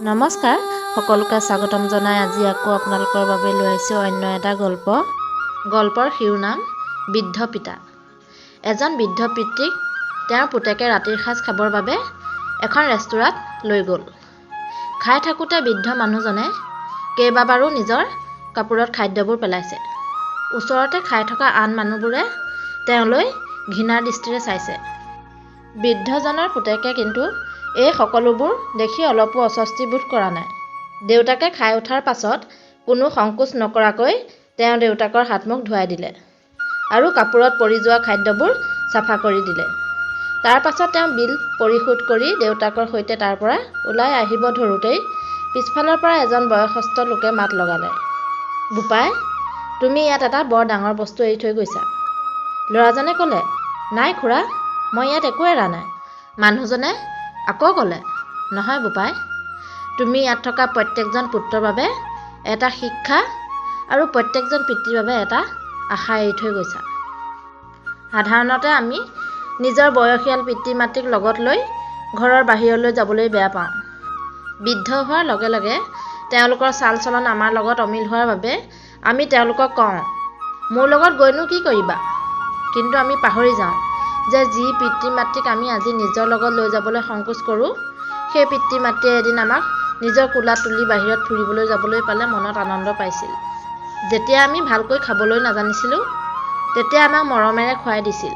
নমস্কাৰ সকলোকে স্বাগতম জনাই আজি আকৌ আপোনালোকৰ বাবে লৈ আহিছোঁ অন্য এটা গল্প। গল্পৰ শিৰোনাম বৃদ্ধ পিতা। এজন বৃদ্ধ পিতৃক তেওঁৰ পুতেকে ৰাতিৰ সাঁজ খাবৰ বাবে এখন ৰেস্তোৰাঁত লৈ গ'ল। খাই থাকোঁতে বৃদ্ধ মানুহজনে কেইবাবাৰো নিজৰ কাপোৰত খাদ্যবোৰ পেলাইছে। ওচৰতে খাই থকা আন মানুহবোৰে তেওঁলৈ ঘৃণাৰ দৃষ্টিৰে চাইছে। বৃদ্ধজনৰ পুতেকে কিন্তু এই সকলোবোৰ দেখি অলপো অস্বস্তি বোধ কৰা নাই। দেউতাকে খাই উঠাৰ পাছত কোনো সংকোচ নকৰাকৈ তেওঁ দেউতাকৰ হাত মুখ ধুৱাই দিলে আৰু কাপোৰত পৰি যোৱা খাদ্যবোৰ চাফা কৰি দিলে। তাৰ পাছত তেওঁ বিল পৰিশোধ কৰি দেউতাকৰ সৈতে তাৰ পৰা ওলাই আহিব ধৰোঁতেই পিছফালৰ পৰা এজন বয়সস্থ লোকে মাত লগালে। বোপাই তুমি ইয়াত এটা বৰ ডাঙৰ বস্তু এৰি থৈ গৈছা। ল'ৰাজনে ক'লে নাই খুৰা মই ইয়াত একো এৰা নাই। মানুহজনে আকৌ ক'লে নহয় বোপাই তুমি ইয়াত থকা প্ৰত্যেকজন পুত্ৰৰ বাবে এটা শিক্ষা আৰু প্ৰত্যেকজন পিতৃৰ বাবে এটা আশা এৰি থৈ গৈছা। সাধাৰণতে আমি নিজৰ বয়সীয়াল পিতৃ মাতৃক লগত লৈ ঘৰৰ বাহিৰলৈ যাবলৈ বেয়া পাওঁ। বৃদ্ধ হোৱাৰ লগে লগে তেওঁলোকৰ চাল চলন আমাৰ লগত অমিল হোৱাৰ বাবে আমি তেওঁলোকক কওঁ মোৰ লগত গৈনো কি কৰিবা? কিন্তু আমি পাহৰি যাওঁ। যে যি পিতৃ মাতৃক আমি আজি নিজৰ লগত লৈ যাবলৈ সংকোচ কৰোঁ সেই পিতৃ মাতৃয়ে এদিন আমাক নিজৰ কোলাত তুলি বাহিৰত ফুৰিবলৈ যাবলৈ পালে মনত আনন্দ পাইছিল। যেতিয়া আমি ভালকৈ খাবলৈ নাজানিছিলোঁ তেতিয়া আমাক মৰমেৰে খুৱাই দিছিল।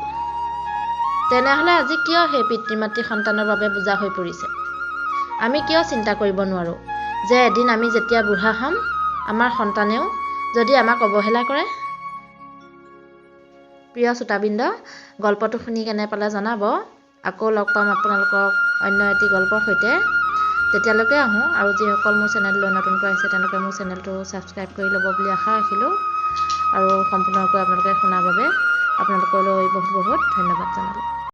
তেনেহ'লে আজি কিয় সেই পিতৃ মাতৃ সন্তানৰ বাবে বুজা হৈ পৰিছে? আমি কিয় চিন্তা কৰিব নোৱাৰোঁ যে এদিন আমি যেতিয়া বুঢ়া হ'ম আমাৰ সন্তানেও যদি আমাক অৱহেলা কৰে? প্ৰিয় শ্ৰোতাবৃন্দ গল্পটো শুনি কেনে পালে জনাব। আকৌ লগ পাম আপোনালোকক অন্য এটি গল্পৰ সৈতে। তেতিয়ালৈকে আহোঁ আৰু যিসকল মোৰ চেনেললৈ নতুনকৈ আহিছে তেওঁলোকে মোৰ চেনেলটো ছাবস্ক্ৰাইব কৰি ল'ব বুলি আশা ৰাখিলোঁ। আৰু সম্পূৰ্ণকৈ আপোনালোকে শুনাৰ বাবে আপোনালোকলৈ বহুত বহুত ধন্যবাদ জনালোঁ।